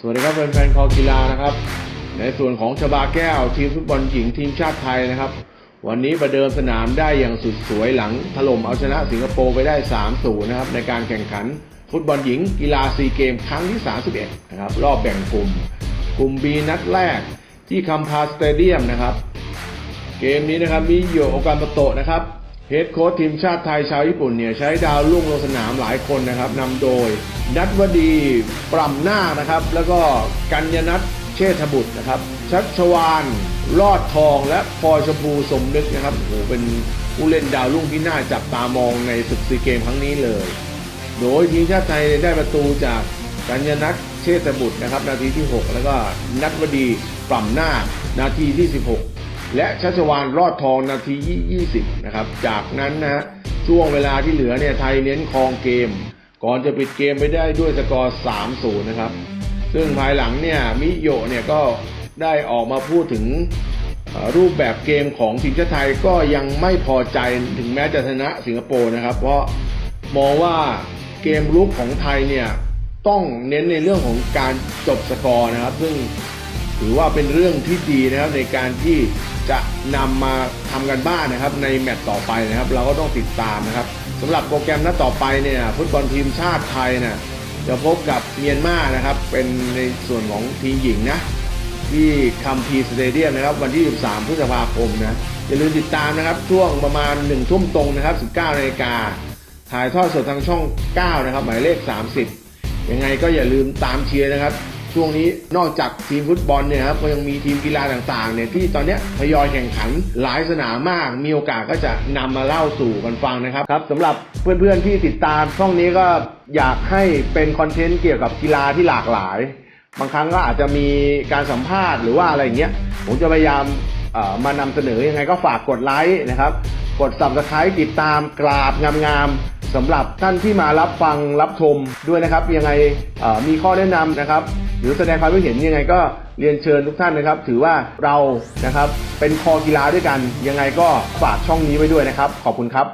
สวัสดีครับแฟนๆคอกีฬานะครับ ในส่วนของชบาแก้ว ทีมฟุตบอลหญิงทีมชาติไทยนะครับ วันนี้ประเดิมสนามได้อย่างสุดสวยหลังถล่มเอาชนะสิงคโปร์ไปได้ 3-0 นะครับ ในการแข่งขันฟุตบอลหญิงกีฬาซีเกมครั้งที่ 31 นะครับ รอบแบ่งกลุ่ม กลุ่ม B นัดแรกที่คัมพาสเตเดียมนะครับ เกมนี้นะครับมีโยโอกามโตะนะครับ เฮดโค้ชทีมชาติไทยชาวญี่ปุ่นเนี่ยใช้ดาวรุ่งลงสนามหลายคนนะครับนำโดย นัทวดีปรำหน้านะครับ แล้วก็กัญญนัทเชษฐบุตรนะครับ ชัชวานรอดทองและพอยชมพูสมนึกนะครับโอ้โหเป็นผู้เล่นดาวรุ่งที่น่าจับตามองในศึกซีเกมครั้งนี้เลย โดยทีมชาติไทยได้ประตูจากกัญญนัทเชษฐบุตรนะครับ นาทีที่ 6 แล้วก็นัทวดีปรำหน้านาทีที่ 16 และชัชวานรอดทองนาทีที่20 นะครับ จากนั้นนะฮะช่วงเวลาที่เหลือเนี่ยไทยเน้นครองเกม ก่อนจะปิดเกมไปได้ด้วยสกอร์ 3-0 นะครับ ซึ่งภายหลังเนี่ยมิโยเนี่ยก็ได้ออกมาพูดถึงรูปแบบเกมของทีมชาติไทยก็ยังไม่พอใจถึงแม้จะชนะสิงคโปร์นะครับ เพราะมองว่าเกมลุกของไทยเนี่ยต้องเน้นในเรื่องของการจบสกอร์นะครับ ซึ่งถือว่าเป็นเรื่องที่ดีนะครับในการที่ จะนำมาทำกันบ้านนะครับ ในแมตต์ต่อไปนะครับ เราก็ต้องติดตามนะครับสำหรับโปรแกรมนัดต่อไปเนี่ยฟุตบอลทีมชาติไทยเนี่ยจะพบกับเมียนมานะครับ เป็นในส่วนของทีมหญิงนะที่คัมพีสเตเดียมนะครับ วันที่ 13 พฤษภาคมนะ อย่าลืมติดตามนะครับ ช่วงประมาณ 1 ทุ่มตรงนะครับ 19นาฬิกาถ่ายทอดสดทางช่อง 9 นะครับ หมายเลข 30 ยังไงก็อย่าลืมตามเชียร์นะครับ ช่วงนี้นอกจากทีมฟุตบอลเนี่ยครับก็ยังมีทีมกีฬาต่างๆเนี่ยที่ตอนเนี้ยทยอยแข่งขันหลายสนามมาก มีโอกาสก็จะนำมาเล่าสู่กันฟังนะครับครับสำหรับเพื่อนๆที่ติดตามช่องนี้ก็อยากให้เป็นคอนเทนต์เกี่ยวกับกีฬาที่หลากหลาย บางครั้งก็อาจจะมีการสัมภาษณ์หรือว่าอะไรเงี้ยผมจะพยายามเอ่อมานำเสนอยังไงก็ฝากกดไลค์นะครับ กด subscribe ติดตามกราบงามๆสำหรับท่านที่มารับฟังรับชมด้วยนะครับ ยังไงมีข้อแนะนำนะครับ หรือแสดงความคิดเห็นยังไงก็เรียนเชิญทุกท่านนะครับ ถือว่าเรานะครับเป็นคอกีฬาด้วยกันยังไงก็ฝากช่องนี้ไว้ด้วยนะครับ ขอบคุณครับ